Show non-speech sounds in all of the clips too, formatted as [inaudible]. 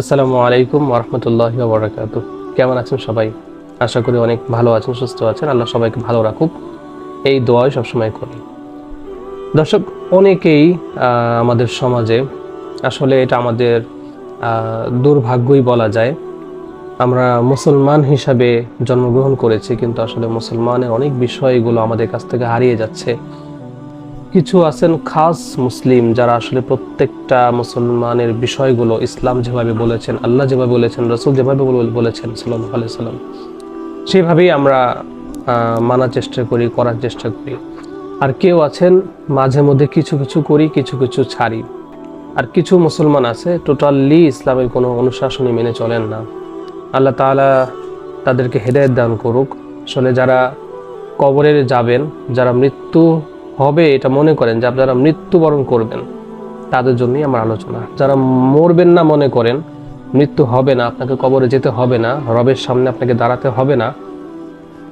আসসালামু আলাইকুম ওরহমতুল্লাহ বরাকাতু কেমন আছেন সবাই? আশা করি অনেক ভালো আছেন, সুস্থ আছেন। আল্লাহ সবাইকে ভালো রাখুক। এই দোয়াই সবসময় করি। দর্শক, অনেকেই আমাদের সমাজে আসলে এটা আমাদের দুর্ভাগ্যই বলা যায়। আমরা মুসলমান হিসাবে জন্মগ্রহণ করেছি, কিন্তু আসলে মুসলমানের অনেক বিষয়গুলো আমাদের কাছ থেকে হারিয়ে যাচ্ছে। কিছু আছেন খাস মুসলিম যারা আসলে প্রত্যেকটা মুসলমানের বিষয়গুলো ইসলাম যেভাবে বলেছেন, আল্লাহ যেভাবে বলেছেন, রসুল যেভাবে বলে- বলেছেন সাল্লাহ সাল্লাম সেভাবেই আমরা মানার চেষ্টা করি, করার চেষ্টা করি। আর কেউ আছেন, মাঝে মধ্যে কিছু কিছু করি, কিছু কিছু ছাড়ি। আর কিছু মুসলমান আছে, টোটালি ইসলামের কোনো অনুশাসনই মেনে চলেন না। আল্লাহ তাআলা তাদেরকে হেদায়েত দান করুক। আসলে যারা কবরে যাবেন, যারা মৃত্যু হবে এটা মনে করেন যে আপনারা মৃত্যুবরণ করবেন, তাদের জন্যই আমার আলোচনা। যারা মরবেন না মনে করেন, মৃত্যু হবে না, আপনাকে কবরে যেতে হবে না, রবের সামনে আপনাকে দাঁড়াতে হবে না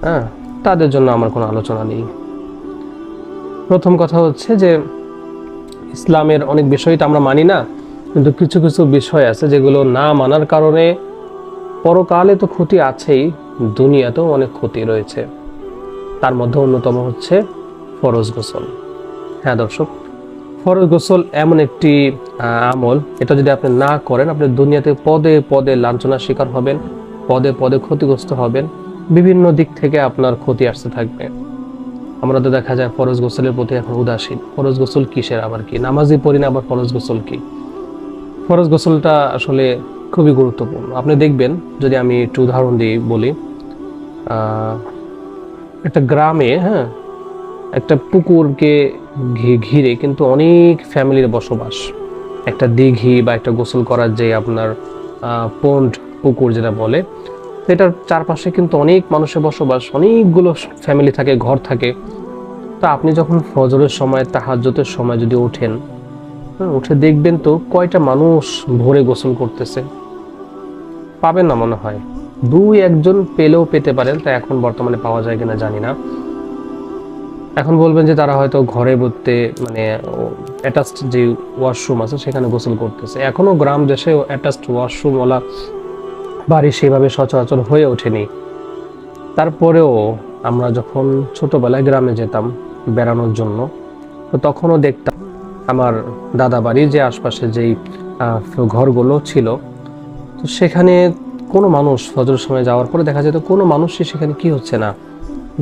হ্যাঁ তাদের জন্য আমার কোনো আলোচনা নেই। প্রথম কথা হচ্ছে যে, ইসলামের অনেক বিষয় তো আমরা মানি না, কিন্তু কিছু কিছু বিষয় আছে যেগুলো না মানার কারণে পরকালে তো ক্ষতি আছেই, দুনিয়াতেও অনেক ক্ষতি রয়েছে। তার মধ্যে অন্যতম হচ্ছে ফরজ গোসল। হ্যাঁ দর্শক, ফরজ গোসল এমন একটি আমল। এটা যদি আপনি না করেন, আপনি দুনিয়াতে পদে পদে লাঞ্ছনার শিকার হবেন, পদে পদে ক্ষতিগ্রস্ত হবেন। বিভিন্ন দিক থেকে আপনার ক্ষতি আসতে থাকবে। আমরা তো দেখা যায় ফরজ গোসলের প্রতি এখন উদাসীন। ফরজ গোসল কিসের আবার কি? নামাজি পড়ি না, আবার ফরজ গোসল কি? ফরজ গোসলটা আসলে খুবই গুরুত্বপূর্ণ। আপনি দেখবেন, যদি আমি একটু উদাহরণ দিই বলি একটা গ্রামে হ্যাঁ একটা পুকুরকে ঘিরে কিন্তু অনেক ফ্যামিলির বসবাস। একটা দিঘি বা একটা গোসল করার যে আপনার পন্ড পুকুর যেটা বলে তো এটার চারপাশে কিন্তু অনেক মানুষের বসবাস অনেকগুলো ফ্যামিলি থাকে ঘর থাকে। তো আপনি যখন ফজরের সময় তাহাজ্জতের সময় যদি ওঠেন হ্যাঁ, উঠে দেখবেন তো কয়টা মানুষ ভোরে গোসল করতেছে। পাবেন না মনে হয়। দুই একজন পেলেও পেতে পারেন তা এখন বর্তমানে পাওয়া যায় কিনা জানি না। এখন বলবেন যে তারা হয়তো ঘরে বলতে মানে অ্যাটাচড যে ওয়াশরুম আছে সেখানে গোসল করতেছে। এখনও গ্রাম দেশে অ্যাটাচড ওয়াশরুমওয়ালা বাড়ি সেভাবে সচরাচর হয়ে ওঠেনি। তারপরেও আমরা যখন ছোটবেলায় গ্রামে যেতাম বেড়ানোর জন্য, তো তখনও দেখতাম আমার দাদা বাড়ির যে আশপাশে যেই ঘরগুলো ছিল, তো সেখানে কোনো মানুষ ফজরের সময় যাওয়ার পরে দেখা যেত কোনো মানুষই সেখানে কি হচ্ছে না।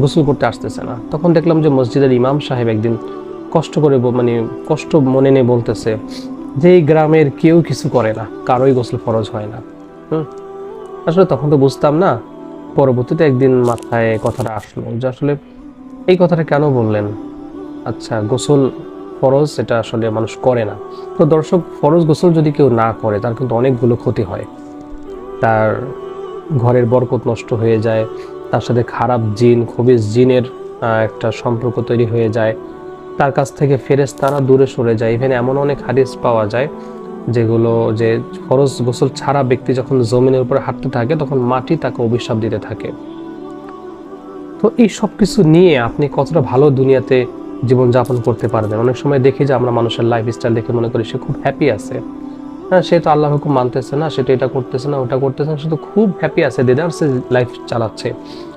গোসল করতে আসতেছে না। তখন দেখলাম যে মসজিদের ইমাম সাহেব একদিন কষ্ট করে মানে কষ্ট মনে নিয়ে বলতেছে যে এই গ্রামের কেউ কিছু করে না, কারোই গোসল ফরজ হয় না। হুম? আসলে তখন তো বুঝতাম না, পরবর্তীতে একদিন মাথায় কথাটা আসলো যে আসলে এই কথাটা কেন বললেন? আচ্ছা গোসল ফরজ এটা আসলে মানুষ করে না। তো দর্শক, ফরজ গোসল যদি কেউ না করে, তার কিন্তু অনেকগুলো ক্ষতি হয়। তার ঘরের বরকত নষ্ট হয়ে যায় তার সাথে খারাপ জিন খবিস জিনের একটা সম্পর্ক তৈরি হয়ে যায়। তার কাছ থেকে ফেরেস তারা দূরে সরে যায়। ইভেন এমন অনেক হাদিস পাওয়া যায়, যেগুলো যে ফরজ গোসল ছাড়া ব্যক্তি যখন জমিনের উপরে হাঁটতে থাকে, তখন মাটি তাকে অভিশাপ দিতে থাকে। তো এই সব কিছু নিয়ে আপনি কতটা ভালো দুনিয়াতে জীবনযাপন করতে পারবেন? অনেক সময় দেখি যে আমরা মানুষের লাইফ স্টাইল দেখে মনে করি সে খুব হ্যাপি আছে। হ্যাঁ সে তো আল্লাহ হুকুম মানতেছে না, সে তো এটা করতেছে না, ওটা করতেছে না, সে তো খুব হ্যাপি আছে, দেদার সে লাইফ চালাচ্ছে।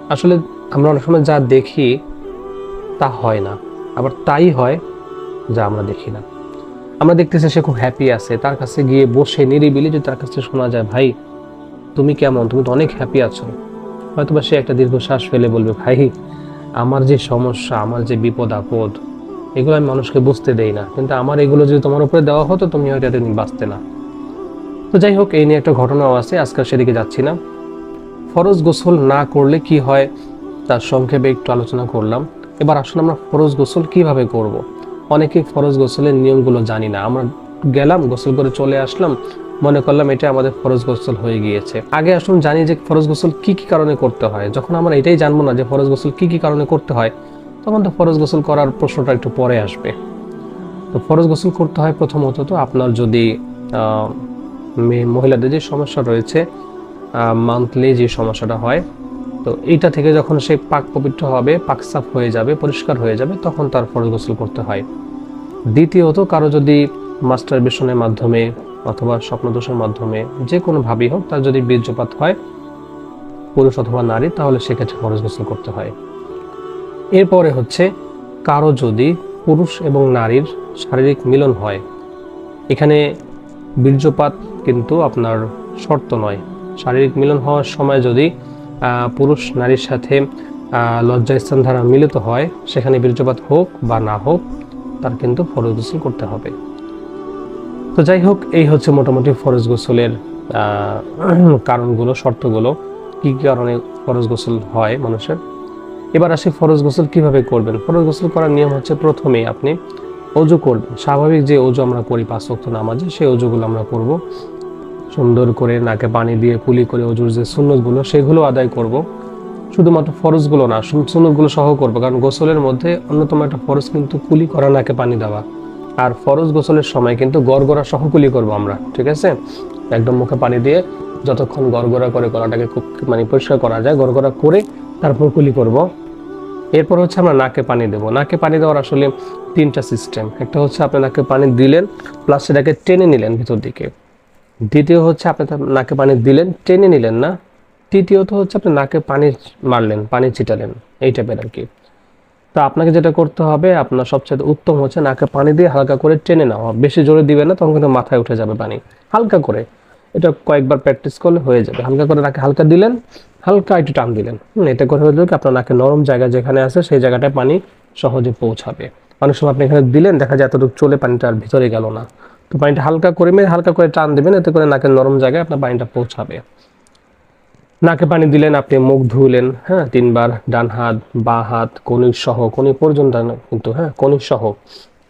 আসলে আমরা অনেক সময় যা দেখি, তা হয় না। আবার তাই হয় যা আমরা দেখি না। আমরা দেখতেছি সে খুব হ্যাপি আছে, তার কাছে গিয়ে বসে নিরিবিলি যদি তার কাছে শোনা যায়, ভাই, তুমি কেমন? তুমি তো অনেক হ্যাপি আছো। হয়তো বা সে একটা দীর্ঘশ্বাস ফেলে বলবে, ভাই, আমার যে সমস্যা, আমার যে বিপদ আপদ, এগুলো আমি মানুষকে বুঝতে দেই না। কিন্তু আমার এগুলো যদি তোমার উপরে দেওয়া হতো, তুমি হয়তো এতদিন বাঁচতে না। তো যাই হোক, এই নিয়ে একটা ঘটনাও আছে, আজকাল সেদিকে যাচ্ছি না। ফরজ গোসল না করলে কি হয়, তার সংক্ষেপে একটু আলোচনা করলাম। এবার আসলে আমরা ফরজ গোসল কীভাবে করব। অনেকে ফরজ গোসলের নিয়মগুলো জানি না। আমরা গেলাম, গোসল করে চলে আসলাম, মনে করলাম এটা আমাদের ফরজ গোসল হয়ে গিয়েছে। আগে আসুন জানি যে ফরজ গোসল কি কি কারণে করতে হয়। যখন আমরা এটাই জানব না যে ফরজ গোসল কি কি কারণে করতে হয়, তখন তো ফরজ গোসল করার প্রশ্নটা একটু পরে আসবে। তো ফরজ গোসল করতে হয় প্রথমত তো আপনার যদি মহিলাদের যে সমস্যা রয়েছে মান্থলি যে সমস্যাটা হয়, তো এইটা থেকে যখন সে পাক পবিত্র হবে, পাক সাফ হয়ে যাবে, পরিষ্কার হয়ে যাবে, তখন তার ফরজ গোসল করতে হয়। দ্বিতীয়ত, কারও যদি মাস্টার বেশনের মাধ্যমে অথবা স্বপ্নদোষের মাধ্যমে যে কোনোভাবেই হোক, তার যদি বীর্যপাত হয়, পুরুষ অথবা নারী, তাহলে সেক্ষেত্রে ফরজ গোসল করতে হয়। এরপরে হচ্ছে, কারও যদি পুরুষ এবং নারীর শারীরিক মিলন হয়, এখানে বীর্যপাত কিন্তু আপনার শর্ত নয়। শারীরিক মিলন হওয়ার সময় যদি পুরুষ নারীর সাথে লজ্জাস্থান দ্বারা মিলিত হয়, সেখানে বীর্যপাত হোক বা না হোক, তার কিন্তু ফরজ গোসল করতে হবে। তো যাই হোক, এই হচ্ছে মোটামুটি ফরজ গোসলের [clears throat] কারণগুলো, শর্তগুলো। কি কারণে ফরজ গোসল হয় মানুষের? এবার আসি ফরজ গোসল কীভাবে করবেন? ফরজ গোসল করার নিয়ম হচ্ছে প্রথমেই আপনি অজু করবেন। স্বাভাবিক যে অজু আমরা করি পাঁচ ওয়াক্ত নামাজে, সেই অজুগুলো আমরা করব। সুন্দর করে নাকে পানি দিয়ে কুলি করে অজুর যে সুন্নতগুলো, সেগুলো আদায় করব। শুধুমাত্র ফরজগুলো না সুন- সুন্নতগুলো সহ করব। কারণ গোসলের মধ্যে অন্যতম একটা ফরজ কিন্তু কুলি করা, নাকে পানি দেওয়া। আর ফরজ গোসলের সময় কিন্তু গড়গড়া সহ কুলি করব আমরা, ঠিক আছে? একদম মুখে পানি দিয়ে যতক্ষণ গড়গড়া করে গলাটাকে খুব মানে পরিষ্কার করা যায়, গড়গড়া করে তারপর কুলি করব। এরপর হচ্ছে আমরা নাকে পানি দেবো। নাকে পানি দেওয়ার আসলে তিনটা সিস্টেম একটা হচ্ছে আপনি নাকে পানি দিলেন প্লাস সেটাকে টেনে নিলেন ভিতর দিকে। দ্বিতীয় হচ্ছে আপনি নাকে পানি দিলেন, টেনে নিলেন না। তৃতীয়ত হচ্ছে আপনি নাকে পানি মারলেন, পানি ছিটালেন, এই টাইপের আর কি। তো আপনাকে যেটা করতে হবে, আপনার সবচেয়ে উত্তম হচ্ছে নাকে পানি দিয়ে হালকা করে টেনে নেওয়া। বেশি জোরে দিবেন না, তখন কিন্তু মাথায় উঠে যাবে পানি। হালকা করে। এটা কয়েকবার প্র্যাকটিস করলে হয়ে যাবে। হালকা করে নাকে হালকা দিলেন, হালকা একটু টান দিলেন। এটা করে হয়ে কি আপনার নাকে নরম জায়গা যেখানে আছে, সেই জায়গাটায় পানি সহজে পৌঁছাবে। অনেক সময় আপনি এখানে দিলেন, দেখা যায় এতটুকু চলে পানিটা আর ভিতরে গেল না। তো পানিটা হালকা করে মেরে, হালকা করে টান দেবেন, এতে করে নাকের নরম জায়গায় আপনার পানিটা পৌঁছাবে। নাকে পানি দিলেন আপনি, মুখ ধুলেন হ্যাঁ তিনবার, ডান হাত, বা হাত কনিক সহ কনি পর্যন্ত কিন্তু হ্যাঁ কনিক সহ।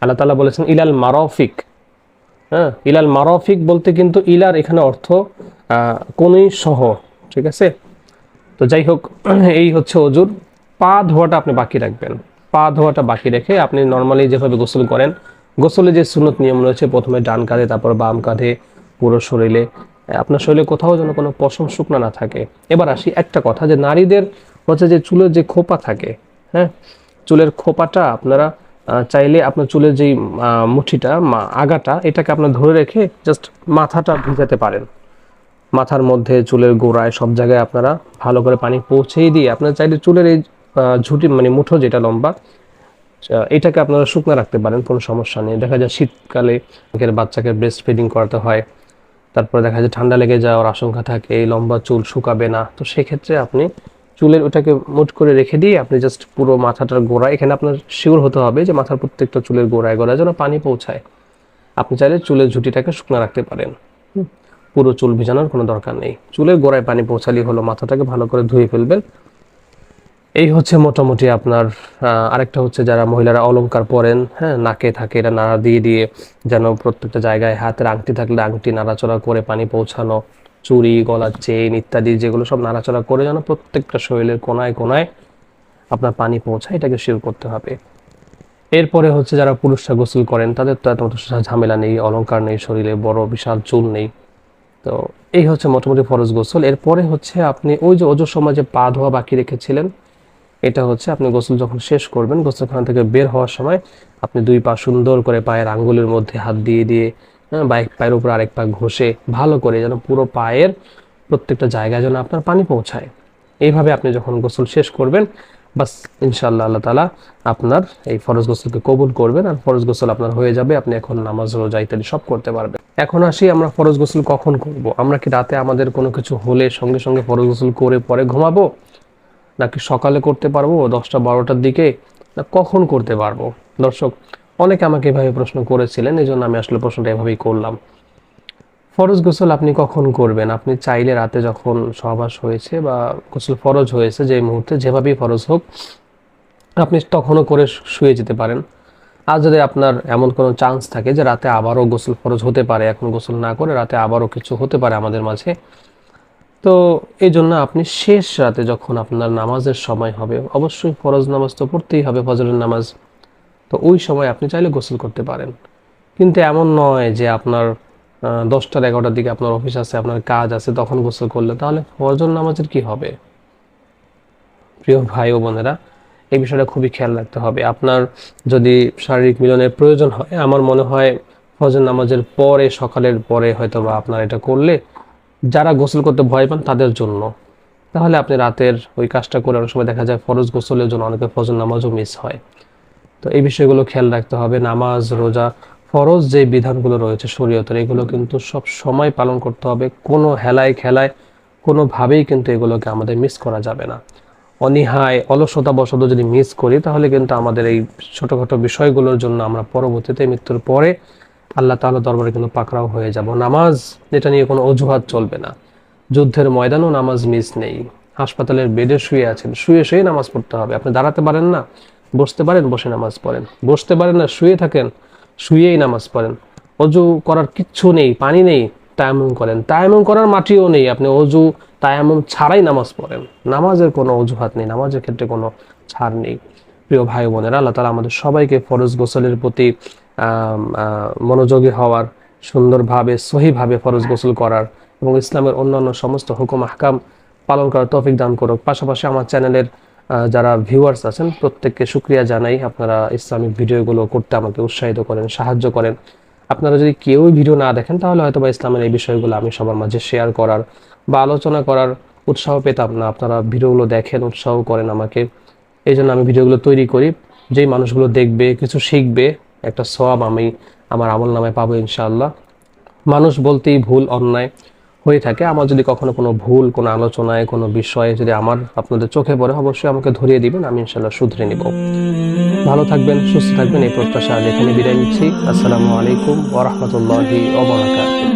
আল্লাহ তালা বলেছেন, ইলাল মারফিক হ্যাঁ ইলাল মারফিক বলতে কিন্তু ইলার এখানে অর্থ কনুই সহ, ঠিক আছে? তো যাই হোক, [clears throat] এই হচ্ছে অজুর, পা ধোয়াটা আপনি বাকি রাখবেন। পা ধোয়াটা বাকি রেখে আপনি নর্মালি যেভাবে গোসল করেন গোসলে যে সুন্নত নিয়ম রয়েছে, প্রথমে ডান কাঁধে, তারপর বাম কাঁধে, পুরো শরীরে আপনার শরীরে কোথাও যেন কোনো পশম শুকনো না থাকে। এবার আসি একটা কথা যে নারীদের হচ্ছে যে চুলের যে খোপা থাকে হ্যাঁ চুলের খোপাটা আপনারা চাইলে আপনার চুলের যেই মুঠিটা আগাটা, এটাকে আপনার ধরে রেখে জাস্ট মাথাটা ভিজাতে পারেন। মাথার মধ্যে চুলের গোড়ায় সব জায়গায় আপনারা ভালো করে পানি পৌঁছেই দিয়ে, আপনারা চাইলে চুলের এই ঝুঁটি মানে মুঠো যেটা লম্বা এটাকে আপনারা শুকনো রাখতে পারেন, কোনো সমস্যা নেই। দেখা যায় শীতকালে অনেকের বাচ্চাকে ব্রেস্ট ফিডিং করাতে হয়, তারপরে দেখা যায় ঠান্ডা লেগে যাওয়ার আশঙ্কা থাকে, এই লম্বা চুল শুকাবে না। তো সেক্ষেত্রে আপনি চুলের ওটাকে মুট করে রেখে দিয়ে আপনি জাস্ট পুরো মাথাটার গোড়া এখানে আপনার শিওর হতে হবে যে মাথার প্রত্যেকটা চুলের গোড়ায় গোড়ায় যেন পানি পৌঁছায়। আপনি চাইলে চুলের ঝুঁটিটাকে শুকনো রাখতে পারেন। পুরো চুল ভিজানোর কোনো দরকার নেই। চুলের গোড়ায় পানি পৌঁছালেই হলো, মাথাটাকে ভালো করে ধুয়ে ফেলবেন। এই হচ্ছে মোটামুটি আপনার আরেকটা হচ্ছে যারা মহিলারা অলংকার পরেন হ্যাঁ নাকে থাকে, এটা নাড়া দিয়ে দিয়ে যেন প্রত্যেকটা জায়গায় হাতের আংটি থাকলে আংটি নাড়াচড়া করে পানি পৌঁছানো, চুড়ি, গলার চেইন ইত্যাদি যেগুলো সব নাড়াচড়া করে যেন প্রত্যেকটা শরীরের কোনায় কোনায় আপনার পানি পৌঁছায়, এটাকে শিওর করতে হবে। এরপরে হচ্ছে যারা পুরুষরা গোসল করেন, তাদের তো এত ঝামেলা নেই, অলংকার নেই শরীরে, বড় বিশাল চুল নেই। তো এই হচ্ছে মোটামুটি ফরজ গোসল। এরপরে হচ্ছে আপনি ওই যে অজর সময় যে পা ধোয়া বাকি রেখেছিলেন এটা হচ্ছে আপনি গোসল যখন শেষ করবেন গোসলখানা থেকে বের হওয়ার সময় আপনি দুই পা সুন্দর করে পায়ের আঙ্গুলের মধ্যে হাত দিয়ে দিয়ে হ্যাঁ, বাইক পায়ের উপর আরেক পা ঘষে ভালো করে যেন পুরো পায়ের প্রত্যেকটা জায়গায় যেন আপনার পানি পৌঁছায়। এইভাবে আপনি যখন গোসল শেষ করবেন বাস ইনশাআল্লাহ আল্লাহ তালা আপনার এই ফরজ গোসলকে কবুল করবেন আর ফরজ গোসল আপনার হয়ে যাবে আপনি এখন নামাজ রোজা ইত্যাদি সব করতে পারবেন। এখন আসি আমরা ফরজ গোসল কখন করব? আমরা কি রাতে আমাদের কোনো কিছু হলে সঙ্গে সঙ্গে ফরজ গোসল করে পরে ঘুমাবো? নাকি সকালে করতে পারব দশটা বারোটার দিকে? না, কখন করতে পারব? দর্শক, অনেকে আমাকে এভাবে প্রশ্ন করেছিলেন এই জন্য আমি আসলে প্রশ্নটা এভাবেই করলাম। ফরজ গোসল আপনি কখন করবেন? আপনি চাইলে রাতে যখন সহবাস হয়েছে বা গোসল ফরজ হয়েছে যে মুহূর্তে যেভাবেই ফরজ হোক, আপনি তখনও করে শুয়ে যেতে পারেন। আর যদি আপনার এমন কোনো চান্স থাকে যে রাতে আবারও গোসল ফরজ হতে পারে, এখন গোসল না করে রাতে আবারও কিছু হতে পারে আমাদের মাঝে তো এই জন্য আপনি শেষ রাতে যখন আপনার নামাজের সময় হবে, অবশ্যই ফরজ নামাজ তো পড়তেই হবে, ফজরের নামাজ। তো ওই সময় আপনি চাইলে গোসল করতে পারেন। কিন্তু এমন নয় যে আপনার দশটার এগারোটার দিকে আপনার অফিস আছে, আপনার কাজ আছে, তখন গোসল করলে তাহলে ফজর নামাজের কি হবে? প্রিয় ভাই ও বোনেরা, এই বিষয়টা খুবই খেয়াল রাখতে হবে। আপনার যদি শারীরিক মিলনের প্রয়োজন হয়, আমার মনে হয় ফজর নামাজের পরে, সকালের পরে হয়তো বা আপনার এটা করলে যারা গোসল করতে ভয় পান তাদের জন্য। তাহলে আপনি রাতের ওই কাজটা করে অনেক সময় দেখা যায় ফরজ গোসলের জন্য অনেকে ফজল নামাজও মিস হয়। তো এই বিষয়গুলো খেয়াল রাখতে হবে। নামাজ, রোজা, ফরজ যে বিধানগুলো রয়েছে শরীয়তের, এগুলো কিন্তু সব সময় পালন করতে হবে। কোনো হেলায় খেলায় কোনোভাবেই কিন্তু এগুলোকে আমাদের মিস করা যাবে না। অনীহায় অলসতা বশত যদি মিস করি, তাহলে কিন্তু আমাদের এই ছোটোখাটো বিষয়গুলোর জন্য আমরা পরবর্তীতে মৃত্যুর পরে আল্লাহ তাআলা দরবারে কিন্তু পাকড়াও হয়ে যাব। নামাজ, এটা নিয়ে কোনো অজুহাত চলবে না। যুদ্ধের ময়দানও নামাজ মিস নেই। হাসপাতালের বেডে শুয়ে আছেন, শুয়ে শুয়ে নামাজ পড়তে হবে। আপনি দাঁড়াতে পারেন না, বসতে পারেন, বসে নামাজ পড়েন। বসতে পারেন না, শুয়ে থাকেন, শুয়েই নামাজ পড়েন। অজু করার কিচ্ছু নেই, পানি নেই তায়ামুম করেন। তায়ামুম করার মাটিও নেই, আপনি অজু তায়ামুম ছাড়াই নামাজ পড়েন। নামাজের কোনো অজুহাত নেই, নামাজের ক্ষেত্রে কোনো ছাড় নেই। প্রিয় ভাই বোনেরা আল্লাহ তালা আমাদের সবাইকে ফরজ গোসলের প্রতি মনোযোগী হওয়ার, সুন্দরভাবে, সহিভাবে ফরজ গোসল করার এবং ইসলামের অন্যান্য সমস্ত হুকুম, আহকাম পালন করার তৌফিক দান করুক। পাশাপাশি আমার চ্যানেলের যারা ভিউয়ার্স আছেন, প্রত্যেককে শুক্রিয়া জানাই। আপনারা ইসলামিক ভিডিওগুলো করতে আমাকে উৎসাহিত করেন, সাহায্য করেন। আপনারা যদি কেউ ভিডিও না দেখেন, তাহলে হয়তো বা ইসলামের এই বিষয়গুলো আমি সবার মাঝে শেয়ার করার বা আলোচনা করার উৎসাহ পেতাম না। আপনারা ভিডিওগুলো দেখেন, উৎসাহ করেন আমাকে। এই জন্য আমি ভিডিওগুলো তৈরি করি। যেই মানুষগুলো দেখবে, কিছু শিখবে একটা সোয়াব আমি আমার আমল নামে পাবো ইনশাআল্লাহ। মানুষ বলতেই ভুল, অন্যায় হয়ে থাকে। আমার যদি কখনো কোনো ভুল, কোনো আলোচনায়, কোনো বিষয়ে যদি আমার আপনাদের চোখে পড়ে, অবশ্যই আমাকে ধরিয়ে দিবেন, আমি ইনশাল্লাহ শুধরে নিব। ভালো থাকবেন, সুস্থ থাকবেন, এই প্রত্যাশা আজ এখানে বিদায় নিচ্ছি। আসসালামু আলাইকুম ওরহমতুল্লাহি ওবরাকাতুহ